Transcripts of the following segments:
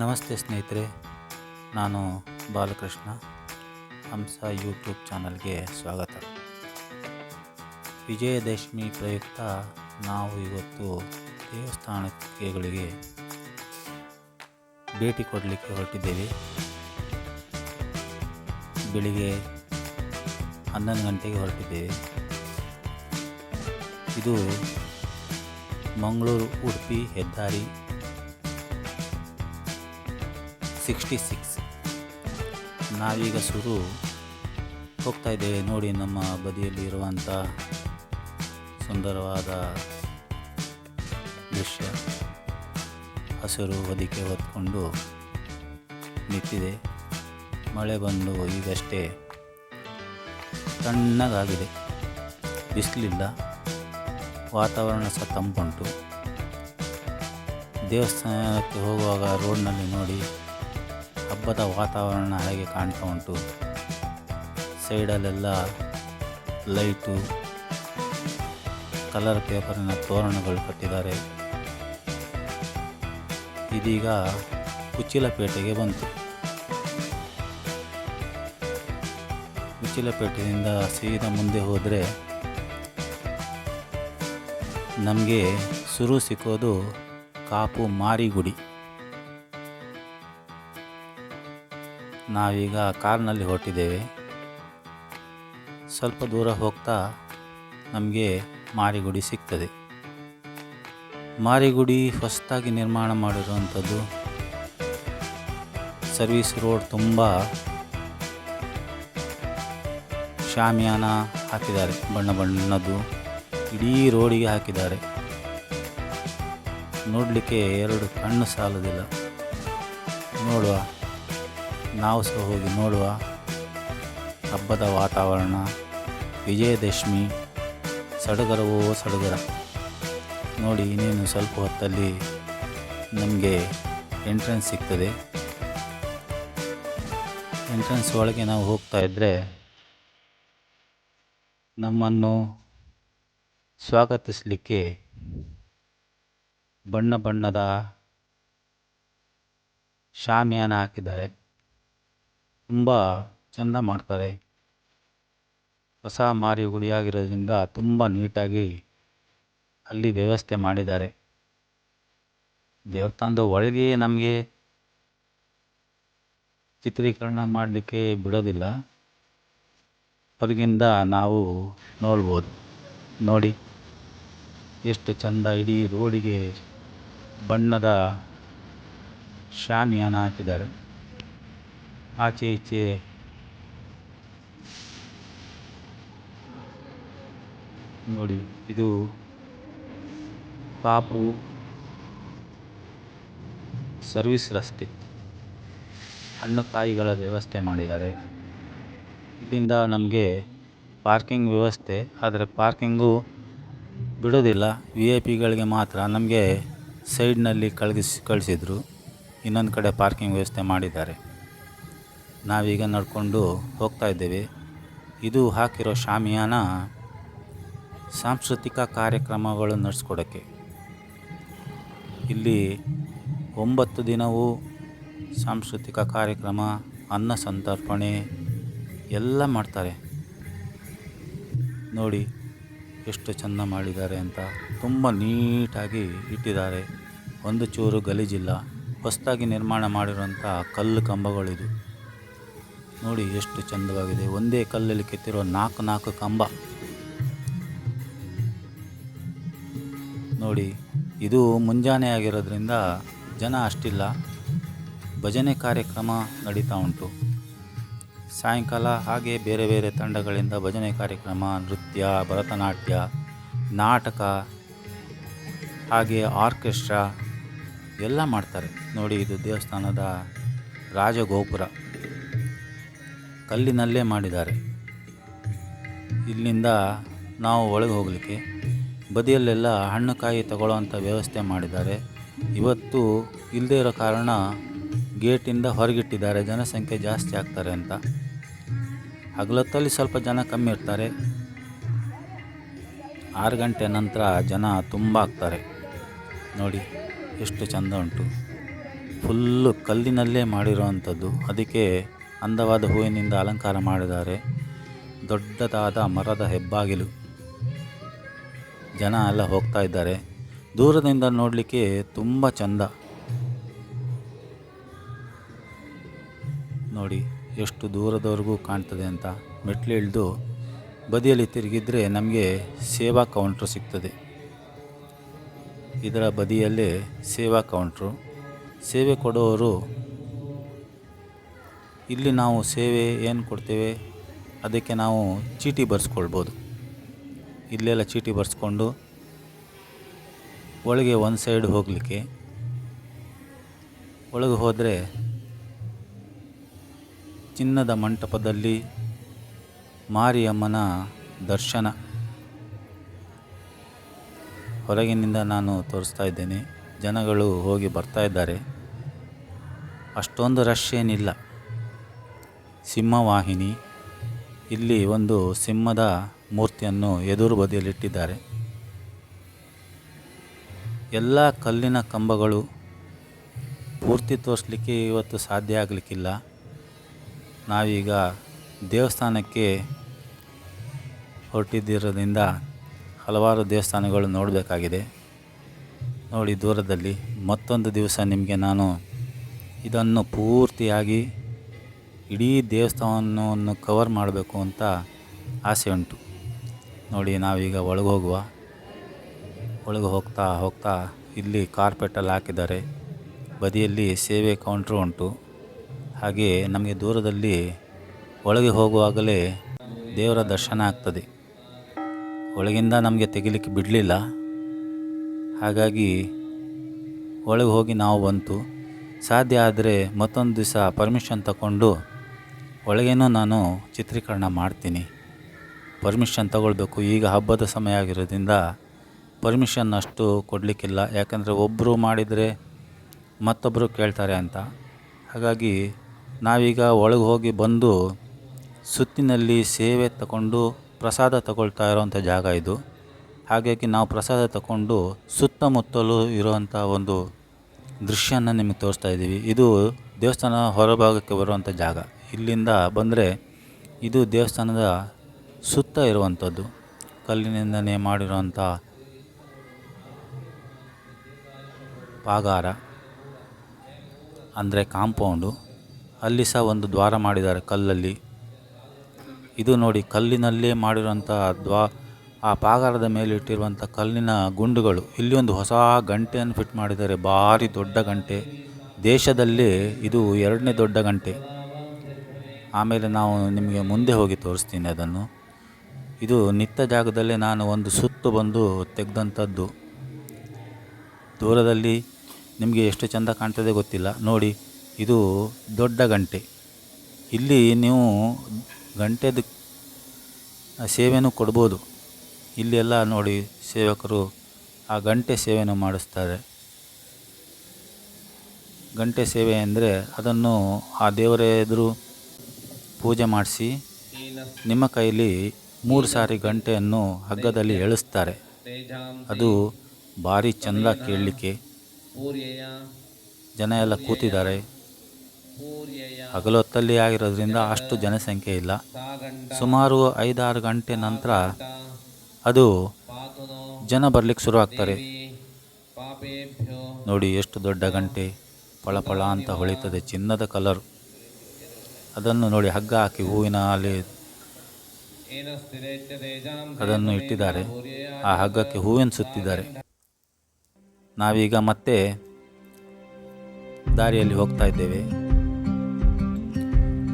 ನಮಸ್ತೆ ಸ್ನೇಹಿತರೆ, ನಾನು ಬಾಲಕೃಷ್ಣ, ಹಂಸ ಯೂಟ್ಯೂಬ್ ಚಾನಲ್ಗೆ ಸ್ವಾಗತ. ವಿಜಯದಶಮಿ ಪ್ರಯುಕ್ತ ನಾವು ಇವತ್ತು ದೇವಸ್ಥಾನಗಳಿಗೆ ಭೇಟಿ ಕೊಡಲಿಕ್ಕೆ ಹೊರಟಿದ್ದೇವೆ. ಬೆಳಿಗ್ಗೆ ಹನ್ನೊಂದು ಗಂಟೆಗೆ ಹೊರಟಿದ್ದೇವೆ. ಇದು ಮಂಗಳೂರು ಉಡುಪಿ, ಹೆದ್ದಾರಿ ಸಿಕ್ಸ್ಟಿ ಸಿಕ್ಸ್. ನಾವೀಗ ಶುರು ಹೋಗ್ತಾ ಇದ್ದೇವೆ ನೋಡಿ ನಮ್ಮ ಬದಿಯಲ್ಲಿ ಇರುವಂಥ ಸುಂದರವಾದ ದೃಶ್ಯ. ಹಸಿರು ಹೊದಿಕೆ ಹೊತ್ಕೊಂಡು ನಿಂತಿದೆ. ಮಳೆ ಬಂದು ಈಗಷ್ಟೇ ತಣ್ಣಗಾಗಿದೆ. ಬಿಸಿಲಿಲ್ಲ. ವಾತಾವರಣ ಸಹ ತಂಪುಂಟು. ದೇವಸ್ಥಾನಕ್ಕೆ ಹೋಗುವಾಗ ರೋಡ್ನಲ್ಲಿ ನೋಡಿ ಹಬ್ಬದ ವಾತಾವರಣ ಹಾಗೆ ಕಾಣ್ತಾ ಉಂಟು? ಸೈಡಲ್ಲೆಲ್ಲ ಲೈಟು, ಕಲರ್ ಪೇಪರಿನ ತೋರಣಗಳು ಕಟ್ಟಿದ್ದಾರೆ. ಇದೀಗ ಕುಚ್ಚಿಲಪೇಟೆಗೆ ಬಂತು. ಕುಚ್ಚಿಲಪೇಟೆಯಿಂದ ಸೀದಾ ಮುಂದೆ ಹೋದರೆ ನಮಗೆ ಸುರು ಸಿಕ್ಕೋದು ಕಾಪು ಮಾರಿಗುಡಿ. ನಾವೀಗ ಕಾರ್ನಲ್ಲಿ ಹೊರಟಿದ್ದೇವೆ. ಸ್ವಲ್ಪ ದೂರ ಹೋಗ್ತಾ ನಮಗೆ ಮಾರಿಗುಡಿ ಸಿಗ್ತದೆ. ಮಾರಿಗುಡಿ ಹೊಸದಾಗಿ ನಿರ್ಮಾಣ ಮಾಡಿರುವಂಥದ್ದು ಸರ್ವಿಸ್ ರೋಡ್ ತುಂಬ ಶಾಮಿಯಾನ ಹಾಕಿದ್ದಾರೆ, ಬಣ್ಣ ಬಣ್ಣದ್ದು, ಇಡೀ ರೋಡಿಗೆ ಹಾಕಿದ್ದಾರೆ. ನೋಡಲಿಕ್ಕೆ ಎರಡು ಕಣ್ಣು ಸಾಲದಿಲ್ಲ. ನೋಡುವ. ನಾವು ಸಹ ಹೋಗಿ ನೋಡುವ ಹಬ್ಬದ ವಾತಾವರಣ. ವಿಜಯದಶಮಿ ಸಡಗರವೋ ಸಡಗರ. ನೋಡಿ, ಇನ್ನೇನು ಸ್ವಲ್ಪ ಹೊತ್ತಲ್ಲಿ ನಮಗೆ ಎಂಟ್ರೆನ್ಸ್ ಸಿಗ್ತದೆ. ಎಂಟ್ರೆನ್ಸ್ ಒಳಗೆ ನಾವು ಹೋಗ್ತಾ ಇದ್ದರೆ ನಮ್ಮನ್ನು ಸ್ವಾಗತಿಸಲಿಕ್ಕೆ ಬಣ್ಣ ಬಣ್ಣದ ಶಾಮಿಯಾನ ಹಾಕಿದ್ದಾರೆ. ತುಂಬ ಚೆಂದ ಮಾಡ್ತಾರೆ. ಹೊಸ ಮಾರಿ ಗುಡಿಯಾಗಿರೋದ್ರಿಂದ ತುಂಬ ನೀಟಾಗಿ ಅಲ್ಲಿ ವ್ಯವಸ್ಥೆ ಮಾಡಿದ್ದಾರೆ. ದೇವಸ್ಥಾನದ ಒಳಗೆ ನಮಗೆ ಚಿತ್ರೀಕರಣ ಮಾಡಲಿಕ್ಕೆ ಬಿಡೋದಿಲ್ಲ. ಹೊರಗಿಂದ ನಾವು ನೋಡ್ಬೋದು. ನೋಡಿ, ಎಷ್ಟು ಚೆಂದ ಇಡೀ ರೋಡಿಗೆ ಬಣ್ಣದ ಶಾಮಿಯಾನ ಹಾಕಿದ್ದಾರೆ. ಆಚೆ ಈಚೆ ನೋಡಿ ಇದು ಕಾಪು ಸರ್ವಿಸ್ ರಸ್ತೆ. ಹಣ್ಣು ಕಾಯಿಗಳ ವ್ಯವಸ್ಥೆ ಮಾಡಿದ್ದಾರೆ. ಇಲ್ಲಿಂದ ನಮಗೆ ಪಾರ್ಕಿಂಗ್ ವ್ಯವಸ್ಥೆ, ಆದರೆ ಪಾರ್ಕಿಂಗು ಬಿಡೋದಿಲ್ಲ. ವಿ ಐ ಪಿಗಳಿಗೆ ಮಾತ್ರ ನಮಗೆ ಸೈಡ್ನಲ್ಲಿ ಕಳ್ಗಿಸಿ, ಕಳಿಸಿದ್ರು. ಇನ್ನೊಂದು ಕಡೆ ಪಾರ್ಕಿಂಗ್ ವ್ಯವಸ್ಥೆ ಮಾಡಿದ್ದಾರೆ. ನಾವೀಗ ನಡ್ಕೊಂಡು ಹೋಗ್ತಾ ಇದ್ದೇವೆ. ಇದು ಹಾಕಿರೋ ಶಾಮಿಯಾನ ಸಾಂಸ್ಕೃತಿಕ ಕಾರ್ಯಕ್ರಮಗಳು ನಡೆಸ್ಕೊಡೋಕ್ಕೆ. ಇಲ್ಲಿ ಒಂಬತ್ತು ದಿನವೂ ಸಾಂಸ್ಕೃತಿಕ ಕಾರ್ಯಕ್ರಮ, ಅನ್ನ ಸಂತರ್ಪಣೆ ಎಲ್ಲ ಮಾಡ್ತಾರೆ. ನೋಡಿ ಎಷ್ಟು ಚೆಂದ ಮಾಡಿದ್ದಾರೆ ಅಂತ ತುಂಬ ನೀಟಾಗಿ ಇಟ್ಟಿದ್ದಾರೆ. ಒಂದು ಚೂರು ಗಲೀಜಿಲ್ಲ, ಹೊಸದಾಗಿ ನಿರ್ಮಾಣ ಮಾಡಿರುವಂಥ ಕಲ್ಲು ಕಂಬಗಳಿದು. ನೋಡಿ ಎಷ್ಟು ಚಂದವಾಗಿದೆ. ಒಂದೇ ಕಲ್ಲಲ್ಲಿ ಕೆತ್ತಿರೋ ನಾಲ್ಕು ನಾಲ್ಕು ಕಂಬ. ನೋಡಿ, ಇದು ಮುಂಜಾನೆ ಆಗಿರೋದ್ರಿಂದ ಜನ ಅಷ್ಟಿಲ್ಲ. ಭಜನೆ ಕಾರ್ಯಕ್ರಮ ನಡೀತಾ ಉಂಟು. ಸಾಯಂಕಾಲ ಹಾಗೆ ಬೇರೆ ಬೇರೆ ತಂಡಗಳಿಂದ ಭಜನೆ ಕಾರ್ಯಕ್ರಮ, ನೃತ್ಯ, ಭರತನಾಟ್ಯ, ನಾಟಕ, ಹಾಗೆ ಆರ್ಕೆಸ್ಟ್ರಾ ಎಲ್ಲ ಮಾಡ್ತಾರೆ. ನೋಡಿ, ಇದು ದೇವಸ್ಥಾನದ ರಾಜಗೋಪುರ. ಕಲ್ಲಿನಲ್ಲೇ ಮಾಡಿದ್ದಾರೆ. ಇಲ್ಲಿಂದ ನಾವು ಒಳಗೆ ಹೋಗಲಿಕ್ಕೆ ಬದಿಯಲ್ಲೆಲ್ಲ ಹಣ್ಣು ಕಾಯಿ ತಗೊಳ್ಳೋವಂಥ ವ್ಯವಸ್ಥೆ ಮಾಡಿದ್ದಾರೆ. ಇವತ್ತು ಇಲ್ಲದೇ ಇರೋ ಕಾರಣ ಗೇಟಿಂದ ಹೊರಗಿಟ್ಟಿದ್ದಾರೆ. ಜನಸಂಖ್ಯೆ ಜಾಸ್ತಿ ಆಗ್ತಾರೆ ಅಂತ. ಹಗಲತ್ತಲ್ಲಿ ಸ್ವಲ್ಪ ಜನ ಕಮ್ಮಿ ಇರ್ತಾರೆ. ಆರು ಗಂಟೆ ನಂತರ ಜನ ತುಂಬ ಆಗ್ತಾರೆ. ನೋಡಿ, ಎಷ್ಟು ಚಂದ ಉಂಟು. ಫುಲ್ಲು ಕಲ್ಲಿನಲ್ಲೇ ಮಾಡಿರುವಂಥದ್ದು. ಅದಕ್ಕೆ ಅಂದವಾದ ಹೂವಿನಿಂದ ಅಲಂಕಾರ ಮಾಡಿದ್ದಾರೆ. ದೊಡ್ಡದಾದ ಮರದ ಹೆಬ್ಬಾಗಿಲು. ಜನ ಎಲ್ಲ ಹೋಗ್ತಾ ಇದ್ದಾರೆ. ದೂರದಿಂದ ನೋಡಲಿಕ್ಕೆ ತುಂಬ ಚಂದ. ನೋಡಿ, ಎಷ್ಟು ದೂರದವರೆಗೂ ಕಾಣ್ತದೆ ಅಂತ. ಮೆಟ್ಲು ಇಳಿದು ಬದಿಯಲ್ಲಿ ತಿರುಗಿದ್ರೆ ನಮಗೆ ಸೇವಾ ಕೌಂಟ್ರ್ ಸಿಗ್ತದೆ. ಇದರ ಬದಿಯಲ್ಲೇ ಸೇವಾ ಕೌಂಟ್ರು. ಸೇವೆ ಕೊಡೋರು ಇಲ್ಲಿ ನಾವು ಸೇವೆ ಏನು ಕೊಡ್ತೇವೆ, ಅದಕ್ಕೆ ನಾವು ಚೀಟಿ ಬರೆಸ್ಕೊಳ್ಬೋದು. ಇಲ್ಲೆಲ್ಲ ಚೀಟಿ ಬರೆಸ್ಕೊಂಡು ಒಳಗೆ ಒಂದು ಸೈಡ್ ಹೋಗಲಿಕ್ಕೆ, ಒಳಗೆ ಹೋದರೆ ಚಿನ್ನದ ಮಂಟಪದಲ್ಲಿ ಮಾರಿಯಮ್ಮನ ದರ್ಶನ. ಹೊರಗಿನಿಂದ ನಾನು ತೋರಿಸ್ತಾ ಇದ್ದೇನೆ. ಜನಗಳು ಹೋಗಿ ಬರ್ತಾ ಇದ್ದಾರೆ. ಅಷ್ಟೊಂದು ರಶ್ ಏನಿಲ್ಲ. ಸಿಂಹವಾಹಿನಿ. ಇಲ್ಲಿ ಒಂದು ಸಿಂಹದ ಮೂರ್ತಿಯನ್ನು ಎದುರು ಬದಿಯಲ್ಲಿಟ್ಟಿದ್ದಾರೆ. ಎಲ್ಲ ಕಲ್ಲಿನ ಕಂಬಗಳು ಪೂರ್ತಿ ತೋರಿಸಲಿಕ್ಕೆ ಇವತ್ತು ಸಾಧ್ಯ ಆಗಲಿಕ್ಕಿಲ್ಲ. ನಾವೀಗ ದೇವಸ್ಥಾನಕ್ಕೆ ಹೊರಟಿದ್ದಿರೋದ್ರಿಂದ ಹಲವಾರು ದೇವಸ್ಥಾನಗಳು ನೋಡಬೇಕಾಗಿದೆ. ನೋಡಿ ದೂರದಲ್ಲಿ ಮತ್ತೊಂದು ದಿವಸ ನಿಮಗೆ ನಾನು ಇದನ್ನು ಪೂರ್ತಿಯಾಗಿ ಇಡೀ ದೇವಸ್ಥಾನವನ್ನು ಕವರ್ ಮಾಡಬೇಕು ಅಂತ ಆಸೆ ಉಂಟು. ನೋಡಿ, ನಾವೀಗ ಒಳಗೆ ಹೋಗುವ. ಒಳಗೆ ಹೋಗ್ತಾ ಹೋಗ್ತಾ ಇಲ್ಲಿ ಕಾರ್ಪೆಟಲ್ಲಿ ಹಾಕಿದ್ದಾರೆ. ಬದಿಯಲ್ಲಿ ಸೇವೆ ಕೌಂಟ್ರು ಉಂಟು. ಹಾಗೆ ನಮಗೆ ದೂರದಲ್ಲಿ ಒಳಗೆ ಹೋಗುವಾಗಲೇ ದೇವರ ದರ್ಶನ ಆಗ್ತದೆ. ಒಳಗಿಂದ ನಮಗೆ ತೆಗಿಲಿಕ್ಕೆ ಬಿಡಲಿಲ್ಲ. ಹಾಗಾಗಿ ಒಳಗೆ ಹೋಗಿ ನಾವು ಬಂತು. ಸಾಧ್ಯ ಆದರೆ ಮತ್ತೊಂದು ದಿವಸ ಪರ್ಮಿಷನ್ ತಗೊಂಡು ಒಳಗೇನೂ ನಾನು ಚಿತ್ರೀಕರಣ ಮಾಡ್ತೀನಿ. ಪರ್ಮಿಷನ್ ತಗೊಳ್ಬೇಕು. ಈಗ ಹಬ್ಬದ ಸಮಯ ಆಗಿರೋದ್ರಿಂದ ಪರ್ಮಿಷನ್ ಅಷ್ಟು ಕೊಡಲಿಕ್ಕಿಲ್ಲ. ಯಾಕಂದರೆ ಒಬ್ಬರು ಮಾಡಿದರೆ ಮತ್ತೊಬ್ಬರು ಕೇಳ್ತಾರೆ ಅಂತ. ಹಾಗಾಗಿ ನಾವೀಗ ಒಳಗೆ ಹೋಗಿ ಬಂದು ಸುತ್ತಿನಲ್ಲಿ ಸೇವೆ ತಗೊಂಡು ಪ್ರಸಾದ ತಗೊಳ್ತಾ ಇರೋವಂಥ ಜಾಗ ಇದು. ಹಾಗಾಗಿ ನಾವು ಪ್ರಸಾದ ತಗೊಂಡು ಸುತ್ತಮುತ್ತಲು ಇರುವಂಥ ಒಂದು ದೃಶ್ಯನ ನಿಮಗೆ ತೋರಿಸ್ತಾ ಇದ್ದೀವಿ. ಇದು ದೇವಸ್ಥಾನ ಹೊರಭಾಗಕ್ಕೆ ಬರುವಂಥ ಜಾಗ. ಇಲ್ಲಿಂದ ಬಂದರೆ ಇದು ದೇವಸ್ಥಾನದ ಸುತ್ತ ಇರುವಂಥದ್ದು. ಕಲ್ಲಿನಿಂದನೇ ಮಾಡಿರುವಂಥ ಪಾಗಾರ, ಅಂದರೆ ಕಾಂಪೌಂಡು. ಅಲ್ಲಿ ಸಹ ಒಂದು ದ್ವಾರ ಮಾಡಿದ್ದಾರೆ ಕಲ್ಲಲ್ಲಿ. ಇದು ನೋಡಿ ಕಲ್ಲಿನಲ್ಲೇ ಮಾಡಿರುವಂಥ ದ್ವಾ, ಆ ಪಾಗಾರದ ಮೇಲೆ ಇಟ್ಟಿರುವಂಥ ಕಲ್ಲಿನ ಗುಂಡುಗಳು. ಇಲ್ಲಿ ಒಂದು ಹೊಸ ಗಂಟೆಯನ್ನು ಫಿಟ್ ಮಾಡಿದ್ದಾರೆ. ಭಾರಿ ದೊಡ್ಡ ಗಂಟೆ. ದೇಶದಲ್ಲೇ ಇದು ಎರಡನೇ ದೊಡ್ಡ ಗಂಟೆ. ಆಮೇಲೆ ನಾವು ನಿಮಗೆ ಮುಂದೆ ಹೋಗಿ ತೋರಿಸ್ತೀನಿ ಅದನ್ನು. ಇದು ನಿತ್ತ ಜಾಗದಲ್ಲೇ ನಾನು ಒಂದು ಸುತ್ತು ಬಂದು ತೆಗೆದಂಥದ್ದು. ದೂರದಲ್ಲಿ ನಿಮಗೆ ಎಷ್ಟು ಚೆಂದ ಕಾಣ್ತದೆ ಗೊತ್ತಿಲ್ಲ. ನೋಡಿ, ಇದು ದೊಡ್ಡ ಗಂಟೆ. ಇಲ್ಲಿ ನೀವು ಗಂಟೆದು ಸೇವೆನೂ ಕೊಡ್ಬೋದು. ಇಲ್ಲಿ ಎಲ್ಲ ನೋಡಿ ಸೇವಕರು ಆ ಗಂಟೆ ಸೇವೆಯನ್ನು ಮಾಡಿಸ್ತಾರೆ. ಗಂಟೆ ಸೇವೆ ಅಂದರೆ ಅದನ್ನು ಆ ದೇವರ ಎದುರು ಪೂಜೆ ಮಾಡಿಸಿ ನಿಮ್ಮ ಕೈಲಿ ಮೂರು ಸಾರಿ ಗಂಟೆಯನ್ನು ಹಗ್ಗದಲ್ಲಿ ಎಳಿಸ್ತಾರೆ. ಅದು ಭಾರಿ ಚಂದ ಕೇಳಲಿಕ್ಕೆ. ಜನ ಎಲ್ಲ ಕೂತಿದ್ದಾರೆ. ಹಗಲೊತ್ತಲ್ಲಿ ಆಗಿರೋದ್ರಿಂದ ಅಷ್ಟು ಜನಸಂಖ್ಯೆ ಇಲ್ಲ. ಸುಮಾರು ಐದಾರು ಗಂಟೆ ನಂತರ ಅದು ಜನ ಬರಲಿಕ್ಕೆ ಶುರು ಆಗ್ತಾರೆ. ನೋಡಿ ಎಷ್ಟು ದೊಡ್ಡ ಗಂಟೆ. ಪಳಪಳ ಅಂತ ಹೊಳಿತದೆ ಚಿನ್ನದ ಕಲರು. ಅದನ್ನು ನೋಡಿ ಹಗ್ಗ ಹಾಕಿ ಹೂವಿನ ಅಲ್ಲಿ ಅದನ್ನು ಇಟ್ಟಿದ್ದಾರೆ. ಆ ಹಗ್ಗಕ್ಕೆ ಹೂವಿನ ಸುತ್ತಿದ್ದಾರೆ. ನಾವೀಗ ಮತ್ತೆ ದಾರಿಯಲ್ಲಿ ಹೋಗ್ತಾ ಇದ್ದೇವೆ.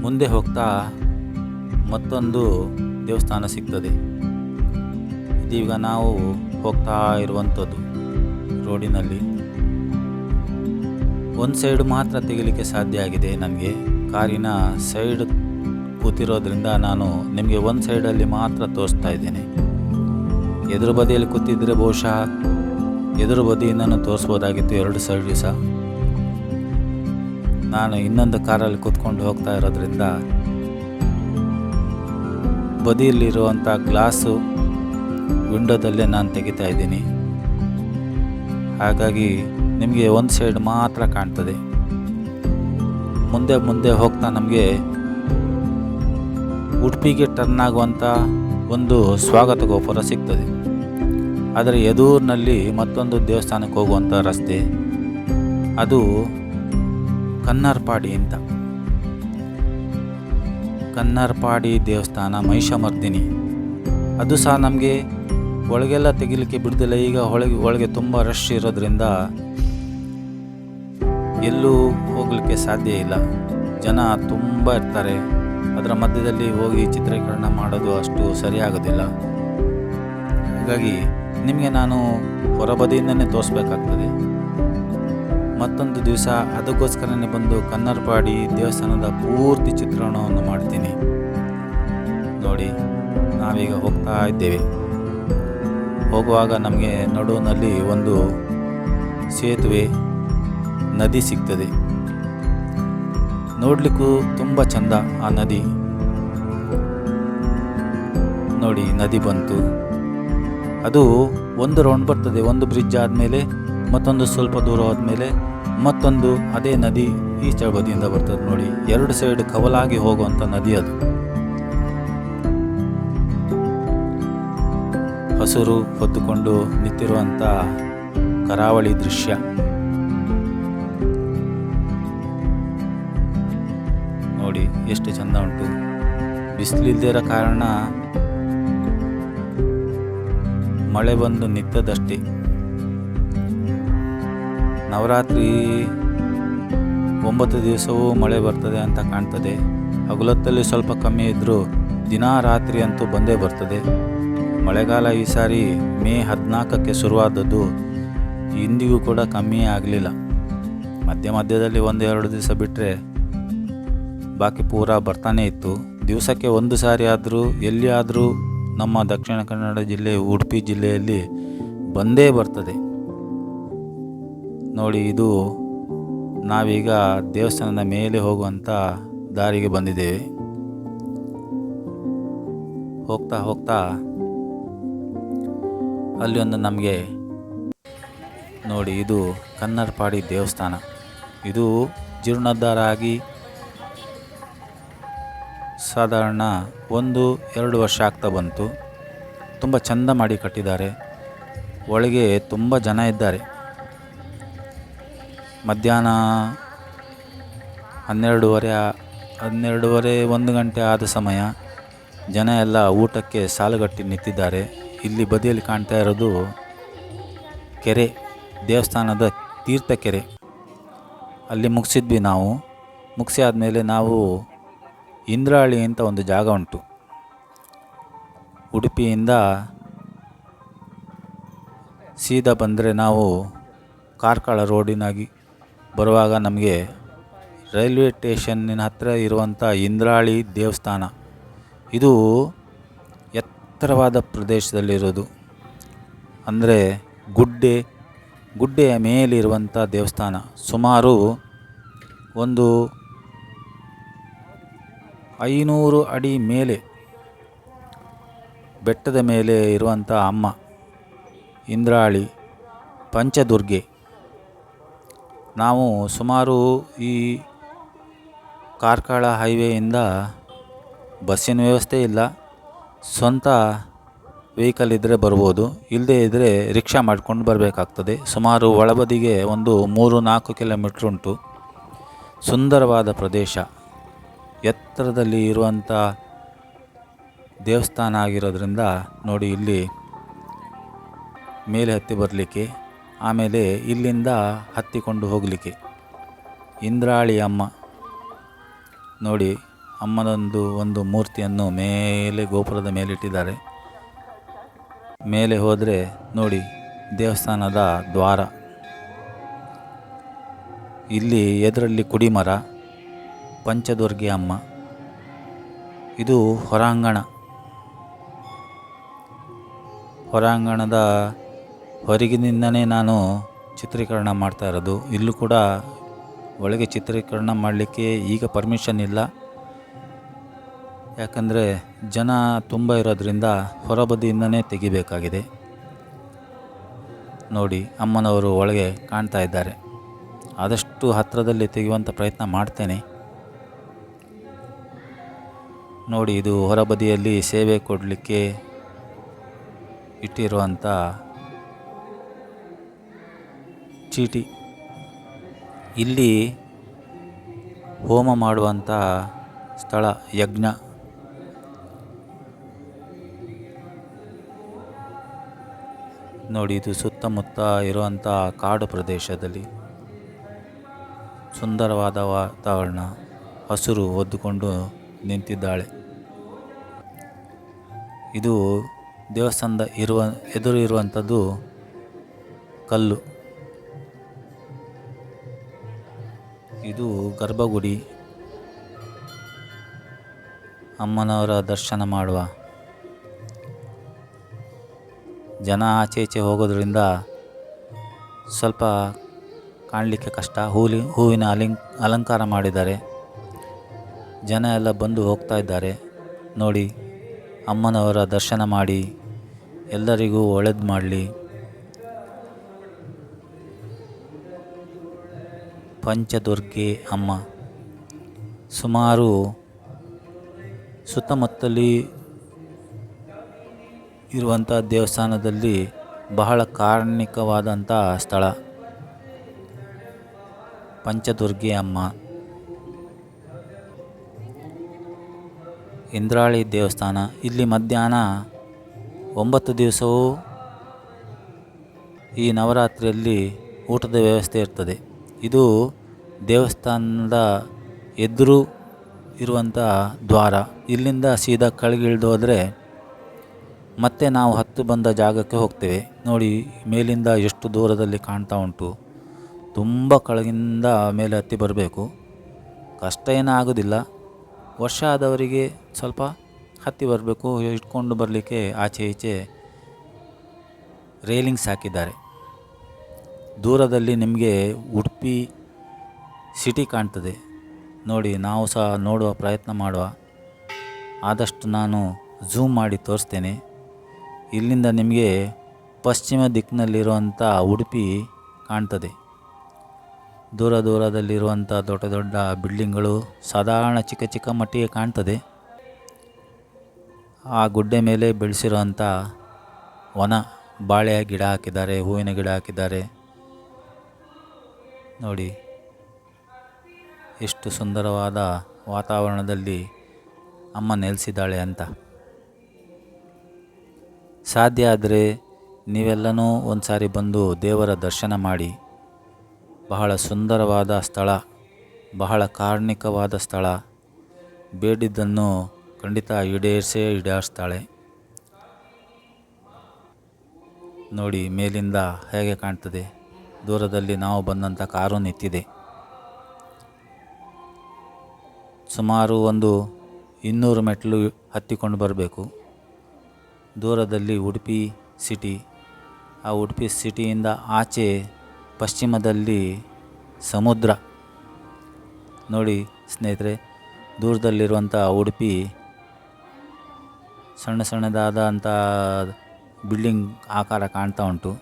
ಮುಂದೆ ಹೋಗ್ತಾ ಮತ್ತೊಂದು ದೇವಸ್ಥಾನ ಸಿಗ್ತದೆ. ಇದೀಗ ನಾವು ಹೋಗ್ತಾ ಇರುವಂಥದ್ದು ರೋಡಿನಲ್ಲಿ. ಒಂದು ಸೈಡ್ ಮಾತ್ರ ತೆಗಿಲಿಕ್ಕೆ ಸಾಧ್ಯ ಆಗಿದೆ ನನಗೆ. ಕಾರಿನ ಸೈಡ್ ಕೂತಿರೋದ್ರಿಂದ ನಾನು ನಿಮಗೆ ಒಂದು ಸೈಡಲ್ಲಿ ಮಾತ್ರ ತೋರಿಸ್ತಾ ಇದ್ದೀನಿ. ಎದುರು ಬದಿಯಲ್ಲಿ ಕೂತಿದ್ರೆ ಬಹುಶಃ ಎದುರು ಬದಿಯಿಂದನೂ ತೋರಿಸ್ಬೋದಾಗಿತ್ತು ಎರಡು ಸೈಡ್ ಸಹ ನಾನು ಇನ್ನೊಂದು ಕಾರಲ್ಲಿ ಕೂತ್ಕೊಂಡು ಹೋಗ್ತಾ ಇರೋದ್ರಿಂದ ಬದಿಯಲ್ಲಿರುವಂಥ ಗ್ಲಾಸು ವಿಂಡೋದಲ್ಲೇ ನಾನು ತೆಗಿತಾ ಇದ್ದೀನಿ. ಹಾಗಾಗಿ ನಿಮಗೆ ಒಂದು ಸೈಡ್ ಮಾತ್ರ ಕಾಣ್ತದೆ. ಮುಂದೆ ಮುಂದೆ ಹೋಗ್ತಾ ನಮಗೆ ಉಡುಪಿಗೆ ಟರ್ನ್ ಆಗುವಂಥ ಒಂದು ಸ್ವಾಗತ ಗೋಪುರ ಸಿಗ್ತದೆ. ಆದರೆ ಎದುರಿನಲ್ಲಿ ಮತ್ತೊಂದು ದೇವಸ್ಥಾನಕ್ಕೆ ಹೋಗುವಂಥ ರಸ್ತೆ. ಅದು ಕನ್ನರ್ಪಾಡಿ ಅಂತ. ಕನ್ನರ್ಪಾಡಿ ದೇವಸ್ಥಾನ ಮಹಿಷಮರ್ದಿನಿ. ಅದು ಸಹ ನಮಗೆ ಒಳಗೆಲ್ಲ ತೆಗಿಲಿಕ್ಕೆ ಬಿಡ್ದಿಲ್ಲ. ಈಗ ಒಳಗೆ ಒಳಗೆ ತುಂಬ ರಶ್ ಇರೋದ್ರಿಂದ ಎಲ್ಲೂ ಹೋಗಲಿಕ್ಕೆ ಸಾಧ್ಯ ಇಲ್ಲ. ಜನ ತುಂಬ ಇರ್ತಾರೆ. ಅದರ ಮಧ್ಯದಲ್ಲಿ ಹೋಗಿ ಚಿತ್ರೀಕರಣ ಮಾಡೋದು ಅಷ್ಟು ಸರಿಯಾಗೋದಿಲ್ಲ. ಹಾಗಾಗಿ ನಿಮಗೆ ನಾನು ಹೊರಬದಿಯಿಂದನೇ ತೋರಿಸ್ಬೇಕಾಗ್ತದೆ. ಮತ್ತೊಂದು ದಿವಸ ಅದಕ್ಕೋಸ್ಕರನೇ ಬಂದು ಕನ್ನರ್ಪಾಡಿ ದೇವಸ್ಥಾನದ ಪೂರ್ತಿ ಚಿತ್ರಣವನ್ನು ಮಾಡ್ತೀನಿ. ನೋಡಿ, ನಾವೀಗ ಹೋಗ್ತಾ ಇದ್ದೇವೆ. ಹೋಗುವಾಗ ನಮಗೆ ನಡುವಿನಲ್ಲಿ ಒಂದು ಸೇತುವೆ, ನದಿ ಸಿಗ್ತದೆ. ನೋಡಲಿಕ್ಕೂ ತುಂಬ ಚಂದ ಆ ನದಿ. ನೋಡಿ, ನದಿ ಬಂತು. ಅದು ಒಂದು ರೌಂಡ್ ಬರ್ತದೆ, ಒಂದು ಬ್ರಿಡ್ಜ್ ಆದಮೇಲೆ, ಮತ್ತೊಂದು ಸ್ವಲ್ಪ ದೂರ ಆದಮೇಲೆ ಮತ್ತೊಂದು ಅದೇ ನದಿ ಈ ಬದಿಯಿಂದ ಬರ್ತದೆ ನೋಡಿ. ಎರಡು ಸೈಡ್ ಕವಲಾಗಿ ಹೋಗುವಂಥ ನದಿ ಅದು. ಹಸುರು ಹೊತ್ತುಕೊಂಡು ನಿಂತಿರುವಂಥ ಕರಾವಳಿ ದೃಶ್ಯ. ಎಷ್ಟು ಚಂದ ಉಂಟು. ಬಿಸಿಲಿಲ್ದೇ ಇರೋ ಕಾರಣ ಮಳೆ ಬಂದು ನಿಂತದಷ್ಟೇ. ನವರಾತ್ರಿ ಒಂಬತ್ತು ದಿವಸವೂ ಮಳೆ ಬರ್ತದೆ ಅಂತ ಕಾಣ್ತದೆ. ಹಗುಲತ್ತಲ್ಲಿ ಸ್ವಲ್ಪ ಕಮ್ಮಿ ಇದ್ದರೂ ದಿನ ರಾತ್ರಿ ಅಂತೂ ಬಂದೇ ಬರ್ತದೆ. ಮಳೆಗಾಲ ಈ ಸಾರಿ ಮೇ ಹದಿನಾಲ್ಕಕ್ಕೆ ಶುರುವಾದದ್ದು ಇಂದಿಗೂ ಕೂಡ ಕಮ್ಮಿ ಆಗಲಿಲ್ಲ. ಮಧ್ಯ ಮಧ್ಯದಲ್ಲಿ ಒಂದೆರಡು ದಿವಸ ಬಿಟ್ಟರೆ ಬಾಕಿ ಪೂರ ಬರ್ತಾನೆ ಇತ್ತು. ದಿವಸಕ್ಕೆ ಒಂದು ಸಾರಿ ಆದರೂ ಎಲ್ಲಿ ಆದರೂ ನಮ್ಮ ದಕ್ಷಿಣ ಕನ್ನಡ ಜಿಲ್ಲೆ, ಉಡುಪಿ ಜಿಲ್ಲೆಯಲ್ಲಿ ಬಂದೇ ಬರ್ತದೆ. ನೋಡಿ, ಇದು ನಾವೀಗ ದೇವಸ್ಥಾನದ ಮೇಲೆ ಹೋಗುವಂಥ ದಾರಿಗೆ ಬಂದಿದ್ದೇವೆ. ಹೋಗ್ತಾ ಹೋಗ್ತಾ ಅಲ್ಲಿ ಒಂದು ನಮಗೆ ನೋಡಿ, ಇದು ಕನ್ನರ್ಪಾಡಿ ದೇವಸ್ಥಾನ. ಇದು ಜೀರ್ಣೋದ್ಧಾರ ಆಗಿ ಸಾಧಾರಣ ಒಂದು, ಎರಡು ವರ್ಷ ಆಗ್ತಾ ಬಂತು. ತುಂಬ ಚಂದ ಮಾಡಿ ಕಟ್ಟಿದ್ದಾರೆ. ಒಳಗೆ ತುಂಬ ಜನ ಇದ್ದಾರೆ. ಮಧ್ಯಾಹ್ನ ಹನ್ನೆರಡೂವರೆ ಹನ್ನೆರಡೂವರೆ ಒಂದು ಗಂಟೆ ಆದ ಸಮಯ ಜನ ಎಲ್ಲ ಊಟಕ್ಕೆ ಸಾಲುಗಟ್ಟಿ ನಿಂತಿದ್ದಾರೆ. ಇಲ್ಲಿ ಬದಿಯಲ್ಲಿ ಕಾಣ್ತಾ ಇರೋದು ಕೆರೆ, ದೇವಸ್ಥಾನದ ತೀರ್ಥ ಕೆರೆ. ಅಲ್ಲಿ ಮುಗಿಸಿದ್ವಿ ನಾವು. ಮುಗಿಸಿ ಆದಮೇಲೆ ನಾವು ಇಂದ್ರಾಳಿ ಅಂತ ಒಂದು ಜಾಗ ಉಂಟು. ಉಡುಪಿಯಿಂದ ಸೀದಾ ಬಂದರೆ ನಾವು ಕಾರ್ಕಳ ರೋಡಿನಾಗಿ ಬರುವಾಗ ನಮಗೆ ರೈಲ್ವೆ ಸ್ಟೇಷನ್ನಿನ ಹತ್ತಿರ ಇರುವಂಥ ಇಂದ್ರಾಳಿ ದೇವಸ್ಥಾನ. ಇದು ಎತ್ತರವಾದ ಪ್ರದೇಶದಲ್ಲಿರೋದು. ಅಂದರೆ ಗುಡ್ಡೆ, ಗುಡ್ಡೆಯ ಮೇಲಿರುವಂಥ ದೇವಸ್ಥಾನ. ಸುಮಾರು ಒಂದು ಐನೂರು ಅಡಿ ಮೇಲೆ, ಬೆಟ್ಟದ ಮೇಲೆ ಇರುವಂಥ ಅಮ್ಮ, ಇಂದ್ರಾಳಿ, ಪಂಚದುರ್ಗೆ. ನಾವು ಸುಮಾರು ಈ ಕಾರ್ಕಳ ಹೈವೇಯಿಂದ ಬಸ್ಸಿನ ವ್ಯವಸ್ಥೆ ಇಲ್ಲ. ಸ್ವಂತ ವೆಹಿಕಲ್ ಇದ್ದರೆ ಬರ್ಬೋದು. ಇಲ್ಲದೇ ಇದ್ದರೆ ರಿಕ್ಷಾ ಮಾಡ್ಕೊಂಡು ಬರಬೇಕಾಗ್ತದೆ. ಸುಮಾರು ಒಳಬದಿಗೆ ಒಂದು ಮೂರು ನಾಲ್ಕು ಕಿಲೋಮೀಟ್ರ್ ಉಂಟು. ಸುಂದರವಾದ ಪ್ರದೇಶ. ಎತ್ತರದಲ್ಲಿ ಇರುವಂಥ ದೇವಸ್ಥಾನ ಆಗಿರೋದ್ರಿಂದ ನೋಡಿ ಇಲ್ಲಿ ಮೇಲೆ ಹತ್ತಿ ಬರಲಿಕ್ಕೆ, ಆಮೇಲೆ ಇಲ್ಲಿಂದ ಹತ್ತಿಕೊಂಡು ಹೋಗಲಿಕ್ಕೆ. ಇಂದ್ರಾಳಿ ಅಮ್ಮ. ನೋಡಿ, ಅಮ್ಮನೊಂದು ಒಂದು ಮೂರ್ತಿಯನ್ನು ಮೇಲೆ ಗೋಪುರದ ಮೇಲಿಟ್ಟಿದ್ದಾರೆ. ಮೇಲೆ ಹೋದರೆ ನೋಡಿ, ದೇವಸ್ಥಾನದ ದ್ವಾರ. ಇಲ್ಲಿ ಎದುರಲ್ಲಿ ಕುಡಿಮರ. ಪಂಚದುರ್ಗಿ ಅಮ್ಮ. ಇದು ಹೊರಾಂಗಣ. ಹೊರಾಂಗಣದ ಹೊರಗಿನಿಂದನೇ ನಾನು ಚಿತ್ರೀಕರಣ ಮಾಡ್ತಾ ಇರೋದು. ಇಲ್ಲೂ ಕೂಡ ಒಳಗೆ ಚಿತ್ರೀಕರಣ ಮಾಡಲಿಕ್ಕೆ ಈಗ ಪರ್ಮಿಷನ್ ಇಲ್ಲ. ಯಾಕಂದರೆ ಜನ ತುಂಬ ಇರೋದ್ರಿಂದ ಹೊರಬದಿಯಿಂದನೇ ತೆಗಿಬೇಕಾಗಿದೆ. ನೋಡಿ, ಅಮ್ಮನವರು ಒಳಗೆ ಕಾಣ್ತಾ ಇದ್ದಾರೆ. ಆದಷ್ಟು ಹತ್ತಿರದಲ್ಲಿ ತೆಗೆಯುವಂಥ ಪ್ರಯತ್ನ ಮಾಡ್ತೇನೆ. ನೋಡಿ ಇದು ಹೊರಬದಿಯಲ್ಲಿ ಸೇವೆ ಕೊಡಲಿಕ್ಕೆ ಇಟ್ಟಿರುವಂಥ ಚೀಟಿ. ಇಲ್ಲಿ ಹೋಮ ಮಾಡುವಂಥ ಸ್ಥಳ, ಯಜ್ಞ. ನೋಡಿ ಇದು ಸುತ್ತಮುತ್ತ ಇರುವಂಥ ಕಾಡು ಪ್ರದೇಶದಲ್ಲಿ ಸುಂದರವಾದ ವಾತಾವರಣ, ಹಸಿರು ಒದ್ದುಕೊಂಡು ನಿಂತಿದ್ದಾಳೆ. ಇದು ದೇವಸ್ಥಾನದ ಇರುವ, ಎದುರು ಇರುವಂಥದ್ದು ಕಲ್ಲು. ಇದು ಗರ್ಭಗುಡಿ. ಅಮ್ಮನವರ ದರ್ಶನ ಮಾಡುವ. ಜನ ಆಚೆ ಈಚೆ ಹೋಗೋದ್ರಿಂದ ಸ್ವಲ್ಪ ಕಾಣಲಿಕ್ಕೆ ಕಷ್ಟ. ಹೂಲಿ, ಹೂವಿನ ಅಲಿಂ, ಅಲಂಕಾರ ಮಾಡಿದ್ದಾರೆ. ಜನ ಎಲ್ಲ ಬಂದು ಹೋಗ್ತಾ ಇದ್ದಾರೆ. ನೋಡಿ. ಅಮ್ಮನವರ ದರ್ಶನ ಮಾಡಿ, ಎಲ್ಲರಿಗೂ ಒಳ್ಳೇದು ಮಾಡಲಿ. ಪಂಚದುರ್ಗೆ ಅಮ್ಮ. ಸುಮಾರು ಸುತ್ತಮುತ್ತಲಿ ಇರುವಂಥ ದೇವಸ್ಥಾನದಲ್ಲಿ ಬಹಳ ಕಾರ್ಣಿಕವಾದಂಥ ಸ್ಥಳ. ಪಂಚದುರ್ಗೆ ಅಮ್ಮ. ಇಂದ್ರಾಳಿ ದೇವಸ್ಥಾನ. ಇಲ್ಲಿ ಮಧ್ಯಾಹ್ನ ಒಂಬತ್ತು ದಿವಸವೂ ಈ ನವರಾತ್ರಿಯಲ್ಲಿ ಊಟದ ವ್ಯವಸ್ಥೆ ಇರ್ತದೆ. ಇದು ದೇವಸ್ಥಾನದ ಎದುರು ಇರುವಂಥ ದ್ವಾರ. ಇಲ್ಲಿಂದ ಸೀದಾ ಕೆಳಗಿಳಿದು ಹೋದರೆ ಮತ್ತೆ ನಾವು ಹತ್ತು ಬಂದ ಜಾಗಕ್ಕೆ ಹೋಗ್ತೇವೆ. ನೋಡಿ, ಮೇಲಿಂದ ಎಷ್ಟು ದೂರದಲ್ಲಿ ಕಾಣ್ತಾ ಉಂಟು. ತುಂಬ ಕೆಳಗಿಂದ ಮೇಲೆ ಹತ್ತಿ ಬರಬೇಕು. ಕಷ್ಟ ಏನೂ ಆಗೋದಿಲ್ಲ. ವರ್ಷ ಆದವರಿಗೆ ಸ್ವಲ್ಪ ಹತ್ತಿ ಬರಬೇಕು, ಇಟ್ಕೊಂಡು ಬರಲಿಕ್ಕೆ ಆಚೆ ಈಚೆ ರೇಲಿಂಗ್ಸ್ ಹಾಕಿದ್ದಾರೆ. ದೂರದಲ್ಲಿ ನಿಮಗೆ ಉಡುಪಿ ಸಿಟಿ ಕಾಣ್ತದೆ. ನೋಡಿ, ನಾವು ಸಹ ನೋಡುವ ಪ್ರಯತ್ನ ಮಾಡುವ. ಆದಷ್ಟು ನಾನು ಝೂಮ್ ಮಾಡಿ ತೋರಿಸ್ತೇನೆ. ಇಲ್ಲಿಂದ ನಿಮಗೆ ಪಶ್ಚಿಮ ದಿಕ್ಕಿನಲ್ಲಿರುವಂಥ ಉಡುಪಿ ಕಾಣ್ತದೆ. ದೂರ ದೂರದಲ್ಲಿರುವಂಥ ದೊಡ್ಡ ದೊಡ್ಡ ಬಿಲ್ಡಿಂಗ್ಗಳು ಸಾಧಾರಣ ಚಿಕ್ಕ ಚಿಕ್ಕ ಮಟ್ಟಿಗೆ ಕಾಣ್ತದೆ. ಆ ಗುಡ್ಡೆ ಮೇಲೆ ಬೆಳೆಸಿರುವಂಥ ವನ ಬಾಳೆ, ಗಿಡ ಹಾಕಿದ್ದಾರೆ, ಹೂವಿನ ಗಿಡ ಹಾಕಿದ್ದಾರೆ. ನೋಡಿ, ಎಷ್ಟು ಸುಂದರವಾದ ವಾತಾವರಣದಲ್ಲಿ ಅಮ್ಮ ನೆಲೆಸಿದ್ದಾಳೆ ಅಂತ. ಸಾಧ್ಯ ಆದರೆ ನೀವೆಲ್ಲನೂ ಒಂದು ಸಾರಿ ಬಂದು ದೇವರ ದರ್ಶನ ಮಾಡಿ. ಬಹಳ ಸುಂದರವಾದ ಸ್ಥಳ, ಬಹಳ ಕಾರ್ಣಿಕವಾದ ಸ್ಥಳ. ಬೇಡಿದ್ದನ್ನು ಖಂಡಿತ ಈಡೇರಿಸೇ ಈಡೇರಿಸ್ತಾಳೆ. ನೋಡಿ, ಮೇಲಿಂದ ಹೇಗೆ ಕಾಣ್ತದೆ? ದೂರದಲ್ಲಿ ನಾವು ಬಂದಂಥ ಕಾರು ನಿಂತಿದೆ. ಸುಮಾರು ಒಂದು ಇನ್ನೂರು ಮೆಟ್ಲು ಹತ್ತಿಕೊಂಡು ಬರಬೇಕು. ದೂರದಲ್ಲಿ ಉಡುಪಿ ಸಿಟಿ. ಆ ಉಡುಪಿ ಸಿಟಿಯಿಂದ ಆಚೆ ಪಶ್ಚಿಮದಲ್ಲಿ ಸಮುದ್ರ. ನೋಡಿ ಸ್ನೇಹಿತರೆ, ದೂರದಲ್ಲಿರುವಂಥ ಉಡುಪಿ, ಸಣ್ಣ ಸಣ್ಣದಾದಂಥ ಬಿಲ್ಡಿಂಗ್ ಆಕಾರ ಕಾಣ್ತಾ ಉಂಟು.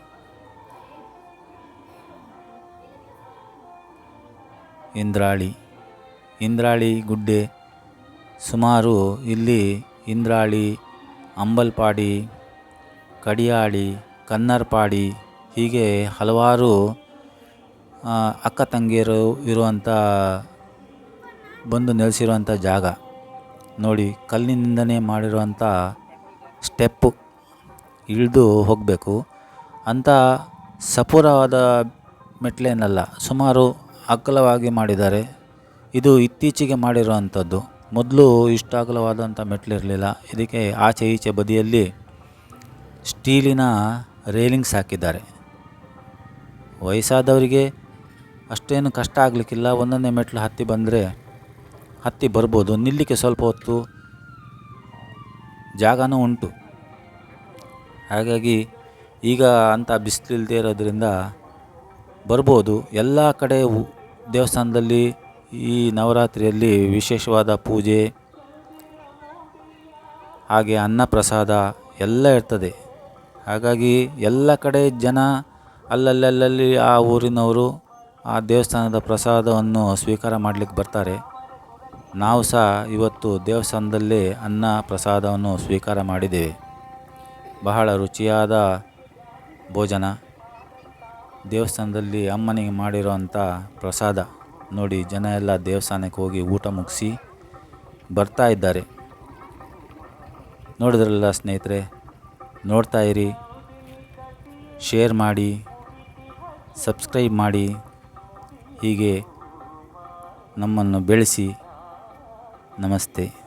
ಇಂದ್ರಾಳಿ. ಇಂದ್ರಾಳಿ ಗುಡ್ಡೆ. ಸುಮಾರು ಇಲ್ಲಿ ಇಂದ್ರಾಳಿ, ಅಂಬಲ್ಪಾಡಿ, ಕಡಿಯಾಳಿ, ಕನ್ನರ್ಪಾಡಿ ಹೀಗೆ ಹಲವಾರು ಅಕ್ಕ ತಂಗಿಯರು ಇರುವಂಥ ಬಂದು ನೆಲೆಸಿರುವಂಥ ಜಾಗ. ನೋಡಿ, ಕಲ್ಲಿನಿಂದನೇ ಮಾಡಿರುವಂಥ ಸ್ಟೆಪ್ಪು ಇಳಿದು ಹೋಗಬೇಕು. ಅಂಥ ಸಪೂರವಾದ ಮೆಟ್ಲೇನಲ್ಲ, ಸುಮಾರು ಅಗಲವಾಗಿ ಮಾಡಿದ್ದಾರೆ. ಇದು ಇತ್ತೀಚೆಗೆ ಮಾಡಿರುವಂಥದ್ದು ಮೊದಲು ಇಷ್ಟು ಅಗಲವಾದಂಥ ಮೆಟ್ಲಿರಲಿಲ್ಲ ಇದಕ್ಕೆ ಆಚೆ ಈಚೆ ಬದಿಯಲ್ಲಿ ಸ್ಟೀಲಿನ ರೇಲಿಂಗ್ಸ್ ಹಾಕಿದ್ದಾರೆ. ವಯಸ್ಸಾದವರಿಗೆ ಅಷ್ಟೇನು ಕಷ್ಟ ಆಗಲಿಕ್ಕಿಲ್ಲ. ಒಂದೊಂದೇ ಮೆಟ್ಲು ಹತ್ತಿ ಬಂದರೆ ಹತ್ತಿ ಬರ್ಬೋದು. ನಿಲ್ಲಕ್ಕೆ ಸ್ವಲ್ಪ ಹೊತ್ತು ಜಾಗನೂ ಉಂಟು. ಹಾಗಾಗಿ ಈಗ ಅಂಥ ಬಿಸಿಲಿಲ್ಲದೆ ಇರೋದ್ರಿಂದ ಬರ್ಬೋದು. ಎಲ್ಲ ಕಡೆ ದೇವಸ್ಥಾನದಲ್ಲಿ ಈ ನವರಾತ್ರಿಯಲ್ಲಿ ವಿಶೇಷವಾದ ಪೂಜೆ, ಹಾಗೆ ಅನ್ನಪ್ರಸಾದ ಎಲ್ಲ ಇರ್ತದೆ. ಹಾಗಾಗಿ ಎಲ್ಲ ಕಡೆ ಜನ ಅಲ್ಲಲ್ಲಲ್ಲಿ ಆ ಊರಿನವರು ಆ ದೇವಸ್ಥಾನದ ಪ್ರಸಾದವನ್ನು ಸ್ವೀಕಾರ ಮಾಡಲಿಕ್ಕೆ ಬರ್ತಾರೆ. ನಾವು ಸಹ ಇವತ್ತು ದೇವಸ್ಥಾನದಲ್ಲಿ ಅನ್ನ ಪ್ರಸಾದವನ್ನು ಸ್ವೀಕಾರ ಮಾಡಿದ್ದೇವೆ. ಬಹಳ ರುಚಿಯಾದ ಭೋಜನ. ದೇವಸ್ಥಾನದಲ್ಲಿ ಅಮ್ಮನಿಗೆ ಮಾಡಿರೋವಂಥ ಪ್ರಸಾದ. ನೋಡಿ, ಜನ ಎಲ್ಲ ದೇವಸ್ಥಾನಕ್ಕೆ ಹೋಗಿ ಊಟ ಮುಗಿಸಿ ಬರ್ತಾ ಇದ್ದಾರೆ. ನೋಡಿದ್ರಲ್ಲ ಸ್ನೇಹಿತರೆ, ನೋಡ್ತಾ ಇರಿ ಶೇರ್ ಮಾಡಿ ಸಬ್ಸ್ಕ್ರೈಬ್ ಮಾಡಿ. ಹೀಗೆ ನಮ್ಮನ್ನು ಬೆಳೆಸಿ ನಮಸ್ತೆ.